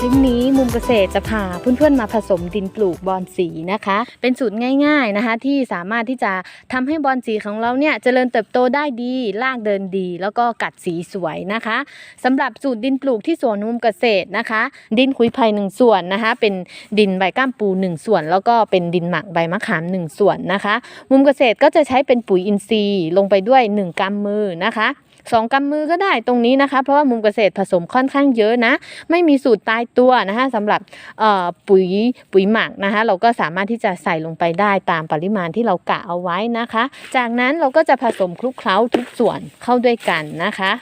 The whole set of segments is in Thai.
คลิปนี้มุมเกษตรจะพาเพื่อนๆมาผสมดินปลูกบอนสีนะคะ เป็นสูตรง่ายๆนะคะ ที่สามารถที่จะทำให้บอนสีของเราเนี่ยเจริญเติบโตได้ดีรากเดินดี แล้วก็กัดสีสวยนะคะสำหรับสูตรดินปลูกที่สวนมุมเกษตรนะคะ ดินขุยไผ่หนึ่งส่วนนะคะ เป็นดินใบก้ามปูหนึ่งส่วน แล้วก็เป็นดินหมักใบมะขามหนึ่งส่วนนะคะ มุมเกษตรก็จะใช้เป็นปุ๋ยอินทรีย์ลงไปด้วย 1กำมือนะคะ สองกำมือก็ได้ตรงนี้นะคะ เพราะว่ามุมเกษตรผสมค่อนข้างเยอะนะ ไม่มีสูตรตายตัวนะคะสำหรับปุ๋ยปุ๋ยหมักนะคะ เราก็สามารถที่จะใส่ลงไปได้ตามปริมาณที่เรากะเอาไว้นะคะ จากนั้นเราก็จะผสมคลุกเคล้าทุกส่วนเข้าด้วยกันนะคะ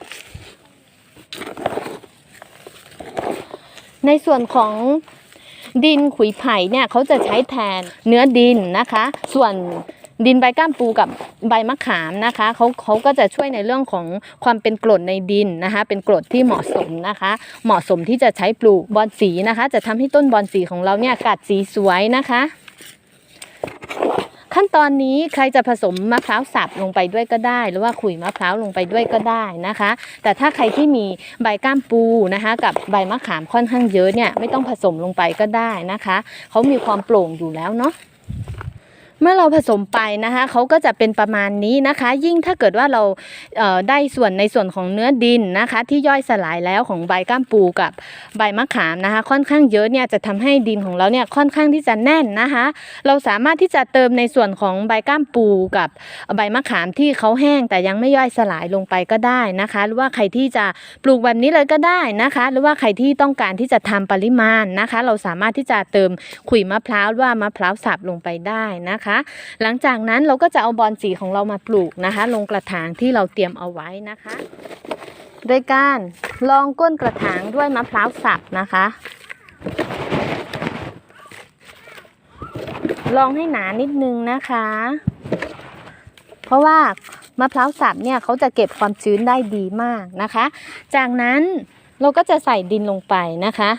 ในส่วนของดินขุยไผ่เนี่ยเขาจะใช้แทนเนื้อดินนะคะ ส่วน ดินใบก้ามปูกับใบมะขามนะคะเขาเขาก็จะช่วยในเรื่องของความเป็นกรดในดินนะคะ เป็นกรดที่เหมาะสมนะคะ เหมาะสมที่จะใช้ปลูกบอนสีนะคะ จะทำให้ต้นบอนสีของเราเนี่ยกัดสีสวยนะคะขั้นตอนนี้ใครจะผสมมะพร้าวสับลงไปด้วยก็ได้ หรือว่าขุยมะพร้าวลงไปด้วยก็ได้นะคะ แต่ถ้าใครที่มีใบก้ามปูนะคะ กับใบมะขามค่อนข้างเยอะเนี่ยไม่ต้องผสมลงไปก็ได้นะคะเขามีความโปร่งอยู่แล้วเนาะ เมื่อเราผสมไปนะคะเขาก็จะเป็นประมาณนี้นะคะ ยิ่งถ้าเกิดว่าเราเได้ส่วนในส่วนของเนื้อดินนะคะ ที่ย่อยสลายแล้วของใบก้ามปูกับใบมะขามนะคะ ค่อนข้างเยอะเนี่ยจะทำให้ดินของเราเนี่ยค่อนข้างที่จะแน่นนะคะ เราสามารถที่จะเติมในส่วนของใบก้ามปูกับใบมะขามที่เขาแห้งแต่ยังไม่ย่อยสลายลงไปก็ได้นะคะ หรือว่าใครที่จะปลูกแบบนี้เลยก็ได้นะคะ หรือว่าใครที่ต้องการที่จะทำปริมาณนะคะ เราสามารถที่จะเติมขุยมะพร้าวหรือว่ามะพร้าวสับลงไปได้นะคะนะคะ หลังจากนั้นเราก็จะเอาบอนสีของเรามาปลูกนะคะ ลงกระถางที่เราเตรียมเอาไว้นะคะ โดยการลองก้นกระถางด้วยมะพร้าวสับนะคะ ลองให้หนานิดนึงนะคะ เพราะว่ามะพร้าวสับเนี่ยเขาจะเก็บความชื้นได้ดีมากนะคะ จากนั้นเราก็จะใส่ดินลงไปนะคะ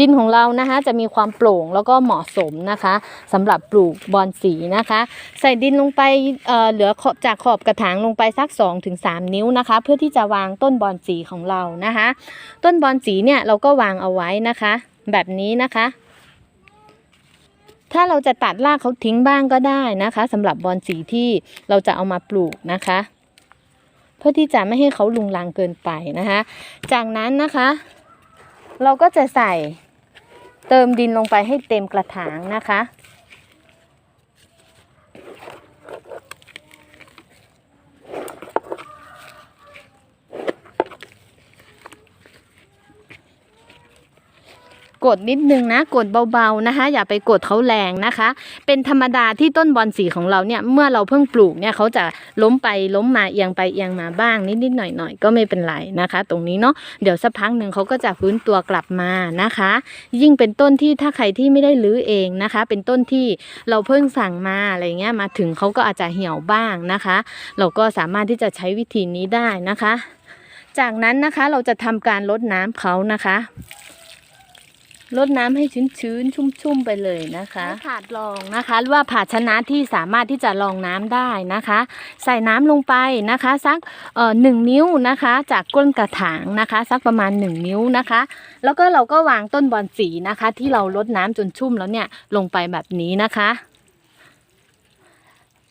ดินของเรานะคะจะมีความโปร่งแล้วก็เหมาะสมนะคะสำหรับปลูกบอนสีนะคะ ใส่ดินลงไปเออเหลือจากขอบกระถางลงไปสัก 2-3 นิ้วนะคะ เพื่อที่จะวางต้นบอนสีของเรานะคะ ต้นบอนสีเนี่ยเราก็วางเอาไว้นะคะ แบบนี้นะคะถ้าเราจะตัดรากเขาทิ้งบ้างก็ได้นะคะสำหรับบอนสีที่เราจะเอามาปลูกนะคะ เพื่อที่จะไม่ให้เขาลุงลังเกินไปนะคะ จากนั้นนะคะ เราก็จะใส่ เติมดินลงไปให้เต็มกระถางนะคะ กดนิดนึงนะ กดเบาๆนะคะ อย่าไปกดเขาแรงนะคะ เป็นธรรมดาที่ต้นบอนสีของเราเนี่ยเมื่อเราเพิ่งปลูกเนี่ยเขาจะล้มไปล้มมาเอียงไปเอียงมาบ้างนิดๆหน่อยๆก็ไม่เป็นไรนะคะ ตรงนี้เนาะเดี๋ยวสักพักหนึ่งเขาก็จะฟื้นตัวกลับมานะคะ ยิ่งเป็นต้นที่ถ้าใครที่ไม่ได้รื้อเองนะคะ เป็นต้นที่เราเพิ่งสั่งมาอะไรเงี้ยมาถึงเขาก็อาจจะเหี่ยวบ้างนะคะ เราก็สามารถที่จะใช้วิธีนี้ได้นะคะ จากนั้นนะคะเราจะทำการลดน้ำเขานะคะ ลดน้ำให้ชื้นๆ ชุ่มๆ ไปเลยนะคะถาดรองนะคะหรือว่าภาชนะที่สามารถที่จะรองน้ำได้นะคะ ใส่น้ำลงไปนะคะสักเอ่อหนึ่งนิ้วนะคะ จากก้นกระถางนะคะ สักประมาณ 1 นิ้วนะคะ แล้วก็เราก็วางต้นบอนสีนะคะ ที่เราลดน้ำจนชุ่มแล้วเนี่ยลงไปแบบนี้นะคะ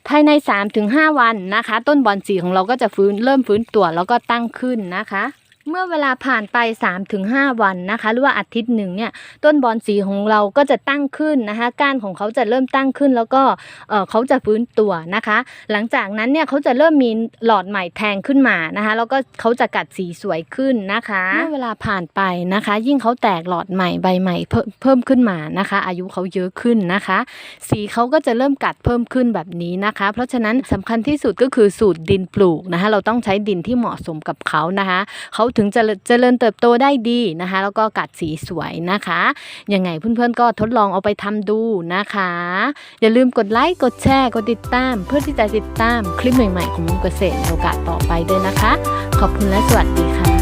ภายใน 3-5 วันนะคะ ต้นบอนสีของเราก็จะฟื้นเริ่มฟื้นตัวแล้วก็ตั้งขึ้นนะคะ เมื่อเวลาผ่านไป 3-5 วันนะคะ หรือว่าอาทิตย์หนึ่งเนี่ยต้นบอนสีของเราก็จะตั้งขึ้นนะคะ ก้านของเขาจะเริ่มตั้งขึ้น แล้วก็เเขาจะฟื้นตัวนะคะ หลังจากนั้นเนี่ยเขาจะเริ่มมีหลอดใหม่แทงขึ้นมานะคะ แล้วก็เขาจะกัดสีสวยขึ้นนะคะเมื่อเวลาผ่านไปนะคะ ยิ่งเขาแตกหลอดใหม่ใบใหม่เพิ่มเพิ่มขึ้นมานะคะ อายุเขาเยอะขึ้นนะคะ สีเขาก็จะเริ่มกัดเพิ่มขึ้นแบบนี้นะคะ เพราะฉะนั้นสำคัญที่สุดก็คือสูตรดินปลูกนะคะ เราต้องใช้ดินที่เหมาะสมกับเขานะคะเขาถึงจะเจริญเติบโตได้ดีนะคะ แล้วก็กัดสีสวยนะคะยังไงเพื่อนๆก็ทดลองเอาไปทำดูนะคะ อย่าลืมกดไลค์กดแชร์กดติดตาม เพื่อที่จะติดตามคลิปใหม่ๆของมุมเกษตรโอกาสต่อไปด้วยนะคะ ขอบคุณและสวัสดีค่ะ